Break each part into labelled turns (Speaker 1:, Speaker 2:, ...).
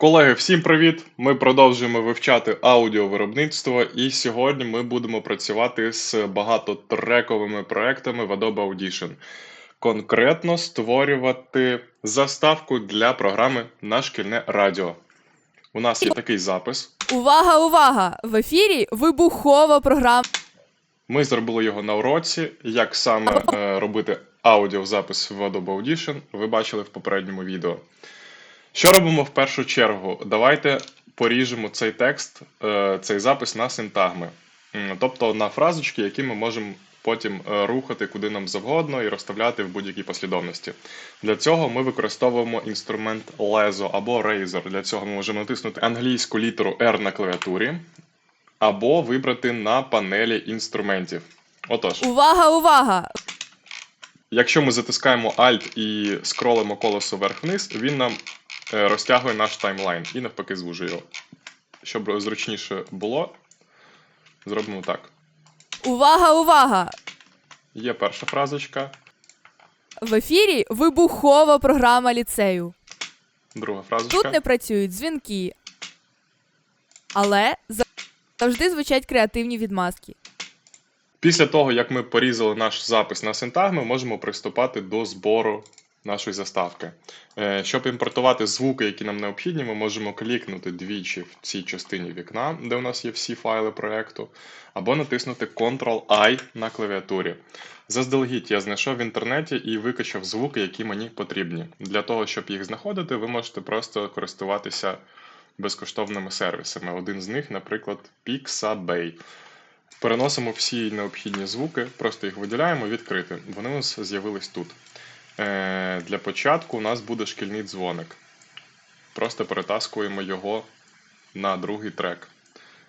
Speaker 1: Колеги, всім привіт! Ми продовжуємо вивчати аудіовиробництво, і сьогодні ми будемо працювати з багатотрековими проектами в Adobe Audition. Конкретно створювати заставку для програми на шкільне радіо. У нас є такий запис.
Speaker 2: Увага, увага! В ефірі вибухова програма.
Speaker 1: Ми зробили його на уроці. Як саме е, робити аудіозапис в Adobe Audition, ви бачили в попередньому відео. Що робимо в першу чергу? Давайте поріжемо цей текст, е, цей запис на синтагми. Тобто на фразочки, які ми можемо потім е, рухати куди нам завгодно і розставляти в будь-якій послідовності. Для цього ми використовуємо інструмент Lezo або Razor. Для цього ми можемо натиснути англійську літеру R на клавіатурі або вибрати на панелі інструментів. Отож,
Speaker 2: Увага, увага!
Speaker 1: якщо ми затискаємо Alt і скролимо колесо вверх-вниз, він нам розтягує наш таймлайн і навпаки звужує його. Щоб зручніше було, зробимо так.
Speaker 2: Увага, увага!
Speaker 1: Є перша фразочка,
Speaker 2: В ефірі вибухова програма ліцею.
Speaker 1: друга
Speaker 2: Тут не працюють дзвінки. Але завжди звучать креативні відмазки.
Speaker 1: Після того, як ми порізали наш запис на синтагми, можемо приступати до збору нашої заставки. Е, Щоб імпортувати звуки, які нам необхідні, ми можемо клікнути двічі в цій частині вікна, де у нас є всі файли проєкту, або натиснути Ctrl-I на клавіатурі. Заздалегідь я знайшов в інтернеті і викачав звуки, які мені потрібні. Для того, щоб їх знаходити, ви можете просто користуватися безкоштовними сервісами. Один з них, наприклад, Pixabay. Переносимо всі необхідні звуки, просто їх виділяємо відкрити. Вони у нас з'явились тут. Е, Для початку у нас буде шкільний дзвоник. Просто перетаскуємо його на другий трек.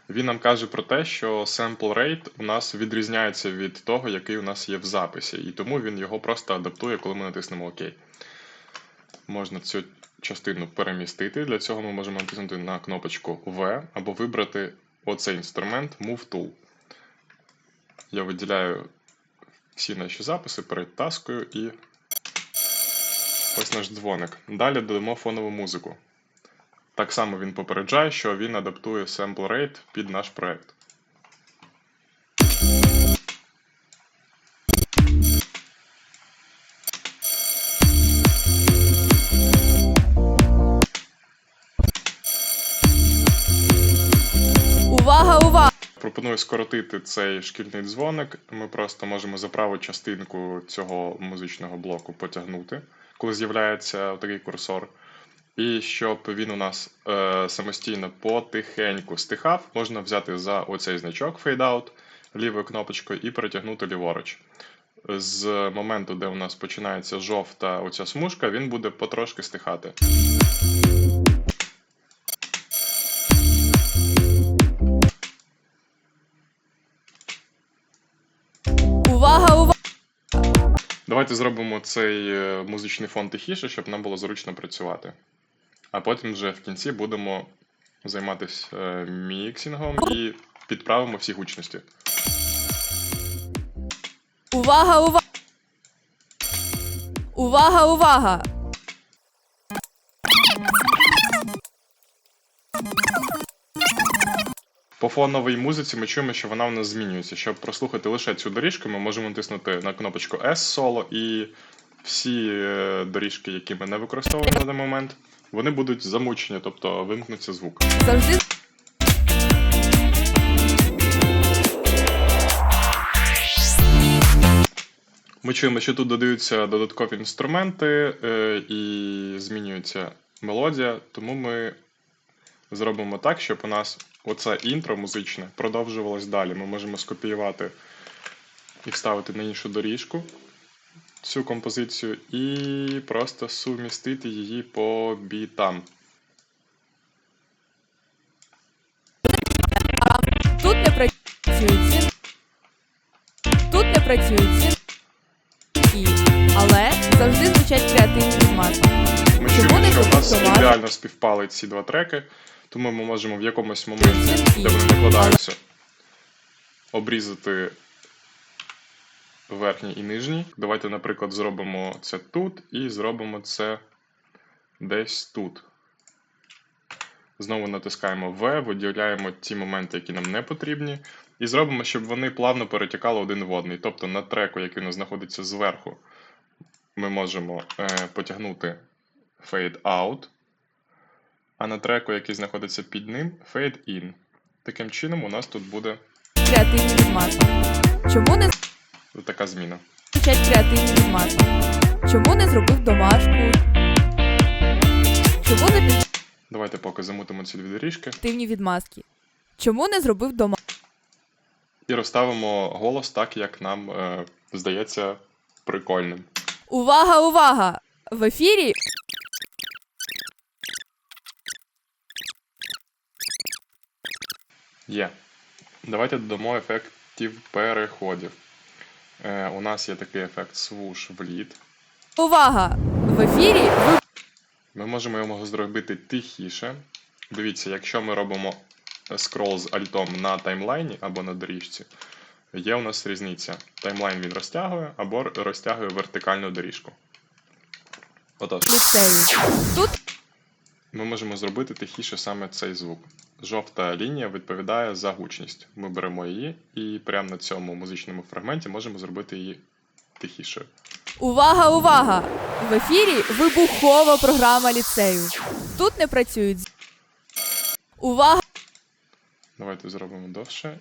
Speaker 1: Він нам каже про те, що sample rate у нас відрізняється від того, який у нас є в записі, і тому він його просто адаптує, коли ми натиснемо ОК. Можна цю частину перемістити. Для цього ми можемо натиснути на кнопочку V або вибрати оцей інструмент Move Tool. Я виділяю всі наші записи, перетаскую і ось наш дзвоник. Далі додамо фонову музику. Так само він попереджає, що він адаптує sample rate під наш проект.
Speaker 2: Увага, увага!
Speaker 1: Пропоную скоротити цей шкільний дзвоник. Ми просто можемо за праву частинку цього музичного блоку потягнути, коли з'являється такий курсор. І щоб він у нас е, самостійно потихеньку стихав, можна взяти за оцей значок Fade Out лівою кнопочкою і перетягнути ліворуч. З моменту, де у нас починається жовта оця смужка, він буде потрошки стихати. Давайте зробимо цей е, музичний фон тихіше, щоб нам було зручно працювати. А потім вже в кінці будемо займатися міксінгом міксингом і підправимо всі гучності.
Speaker 2: Увага, увага! Увага, увага!
Speaker 1: По фоновій музиці ми чуємо, що вона у нас змінюється. Щоб прослухати лише цю доріжку, ми можемо натиснути на кнопочку S соло і всі е, доріжки, які ми не використовуємо на даний момент, вони будуть замучені, тобто вимкнеться звук.
Speaker 2: Завжди
Speaker 1: Ми чуємо, що тут додаються додаткові інструменти е, і змінюється мелодія, тому ми зробимо так, щоб у нас оце інтро музичне продовжувалось далі. Ми можемо скопіювати і вставити на іншу доріжку цю композицію і просто сумістити її по бітам.
Speaker 2: тут не дзвінки. Тут не працюють дзвінки. Але завжди звучать креативні відмазки.
Speaker 1: Ми чуємо, що у нас ідеально співпали ці два треки, тому ми можемо в якомусь моменті, де вони накладаються, обрізати верхній і нижній. Давайте, наприклад, зробимо це тут і зробимо це десь тут. Знову натискаємо V, виділяємо ті моменти, які нам не потрібні, і зробимо, щоб вони плавно перетікали один в одний. Тобто на треку, який у нас знаходиться зверху, ми можемо е, потягнути Fade Out, а на треку, який знаходиться під ним, Fade In. Таким чином, у нас тут буде
Speaker 2: Креативні відмазки. Чому не
Speaker 1: така зміна.
Speaker 2: звучать креативні відмазки? Чому не зробив домашку? Чому не під
Speaker 1: Давайте поки замутимо ці дві доріжки
Speaker 2: креативні відмазки? Чому не зробив домашку?
Speaker 1: і розставимо голос так, як нам е, здається прикольним.
Speaker 2: Увага, увага! В ефірі
Speaker 1: Є. Давайте додамо ефектів переходів. Е, у нас є такий ефект swoosh в лід.
Speaker 2: увага! В ефірі ви
Speaker 1: Ми можемо його зробити тихіше. Дивіться, якщо ми робимо скрол з альтом на таймлайні або на доріжці, є у нас різниця. Таймлайн він розтягує або розтягує вертикальну доріжку. Отож.
Speaker 2: Тут
Speaker 1: ми можемо зробити тихіше саме цей звук. Жовта лінія відповідає за гучність. Ми беремо її і прямо на цьому музичному фрагменті можемо зробити її тихішою.
Speaker 2: увага, увага! В ефірі вибухова програма ліцею. Тут не працюють. з- Увага,
Speaker 1: Давайте зробимо довше.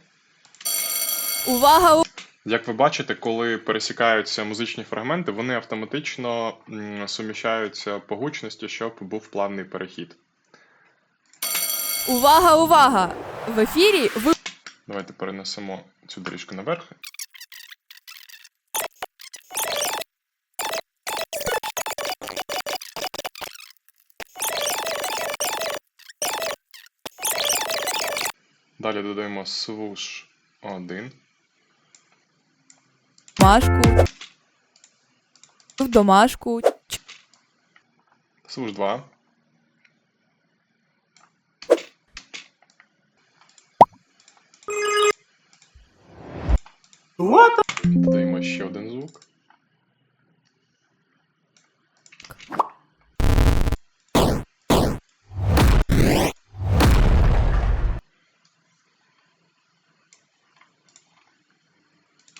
Speaker 2: увага, у-
Speaker 1: Як ви бачите, коли пересікаються музичні фрагменти, вони автоматично суміщаються по гучності, щоб був плавний перехід.
Speaker 2: увага, увага! В ефірі ви
Speaker 1: Давайте перенесемо цю доріжку наверх. Далі додаємо swoosh 1.
Speaker 2: Домашку. В домашку. Служ
Speaker 1: Swoosh 2.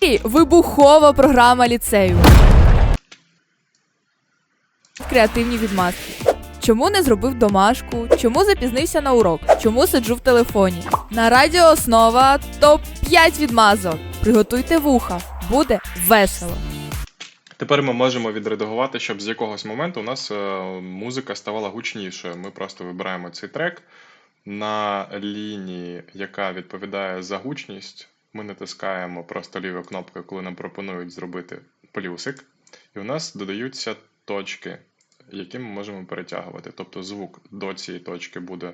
Speaker 2: І Вибухова програма ліцею. Креативні відмазки. Чому не зробив домашку? Чому запізнився на урок? Чому сиджу в телефоні? На радіо основа топ 5 відмазок. Приготуйте вуха. Буде весело.
Speaker 1: Тепер ми можемо відредагувати, щоб з якогось моменту у нас е, музика ставала гучнішою. Ми просто вибираємо цей трек. На лінії, яка відповідає за гучність, ми натискаємо просто ліву кнопку, коли нам пропонують зробити плюсик. І у нас додаються точки, які ми можемо перетягувати. Тобто звук до цієї точки буде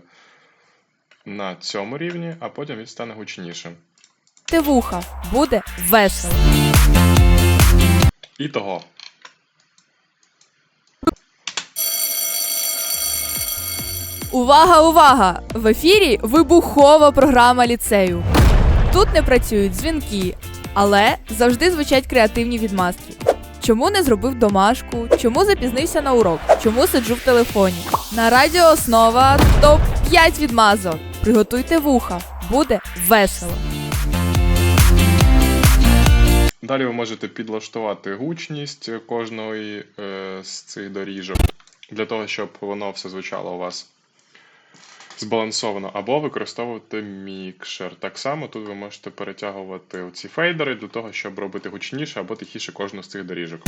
Speaker 1: на цьому рівні, а потім він стане гучнішим.
Speaker 2: Те вуха. Буде весело.
Speaker 1: І того.
Speaker 2: Увага, увага! В ефірі вибухова програма ліцею. Тут не працюють дзвінки, але завжди звучать креативні відмазки. Чому не зробив домашку? Чому запізнився на урок? Чому сиджу в телефоні? На радіо основа топ 5 відмазок. Приготуйте вуха. Буде весело.
Speaker 1: Далі ви можете підлаштувати гучність кожної е, з цих доріжок для того, щоб воно все звучало у вас збалансовано, або використовувати мікшер. Так само тут ви можете перетягувати ці фейдери для того, щоб робити гучніше або тихіше кожну з цих доріжок.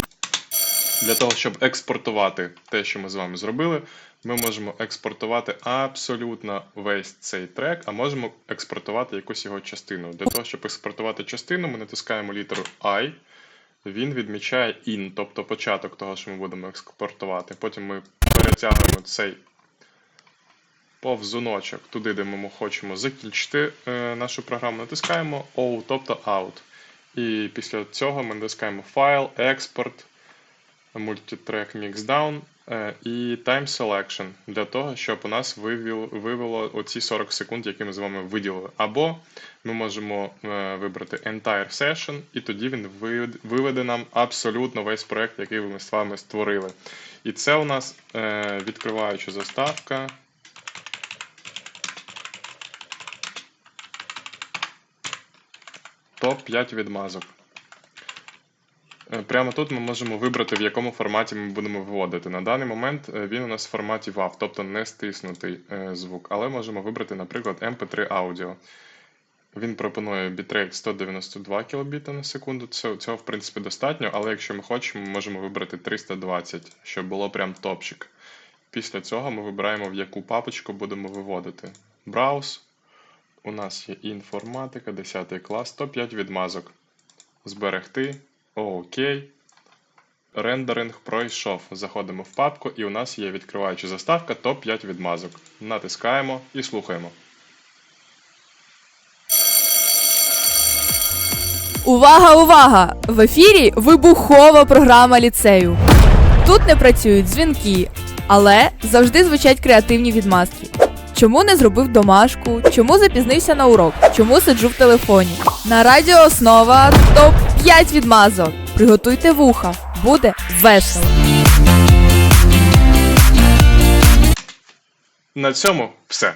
Speaker 1: Для того, щоб експортувати те, що ми з вами зробили, ми можемо експортувати абсолютно весь цей трек, а можемо експортувати якусь його частину. Для того, щоб експортувати частину, ми натискаємо літеру I. Він відмічає in, тобто початок того, що ми будемо експортувати. Потім ми перетягуємо цей повзуночок туди, де ми хочемо закінчити е, нашу програму, натискаємо O, тобто out. І після цього ми натискаємо File, Export, Multitrack Mixdown е, і Time Selection для того, щоб у нас вивело оці 40 секунд, які ми з вами виділили. Або ми можемо е, вибрати Entire Session, і тоді він виведе нам абсолютно весь проект, який ми з вами створили. І це у нас відкриваюча заставка. Топ-5 відмазок. Е, Прямо тут ми можемо вибрати, в якому форматі ми будемо виводити. На даний момент е, він у нас в форматі WAV, тобто не стиснутий е, звук, але можемо вибрати, наприклад, MP3 аудіо. Він пропонує бітрейт 192 кбіт на секунду. Цього, в принципі, достатньо, але якщо ми хочемо, ми можемо вибрати 320, щоб було прям топчик. Після цього ми вибираємо, в яку папочку будемо виводити. Брауз. У нас є інформатика, 10 клас, 105 відмазок. Зберегти. Окей. Рендеринг пройшов. Заходимо в папку, і у нас є відкриваюча заставка топ-5 відмазок. Натискаємо і слухаємо.
Speaker 2: Увага, увага! В ефірі вибухова програма ліцею. Тут не працюють дзвінки, але завжди звучать креативні відмазки. Чому не зробив домашку? Чому запізнився на урок? Чому сиджу в телефоні? На радіо основа топ 5 відмазок. Приготуйте вуха, буде весело.
Speaker 1: На цьому все.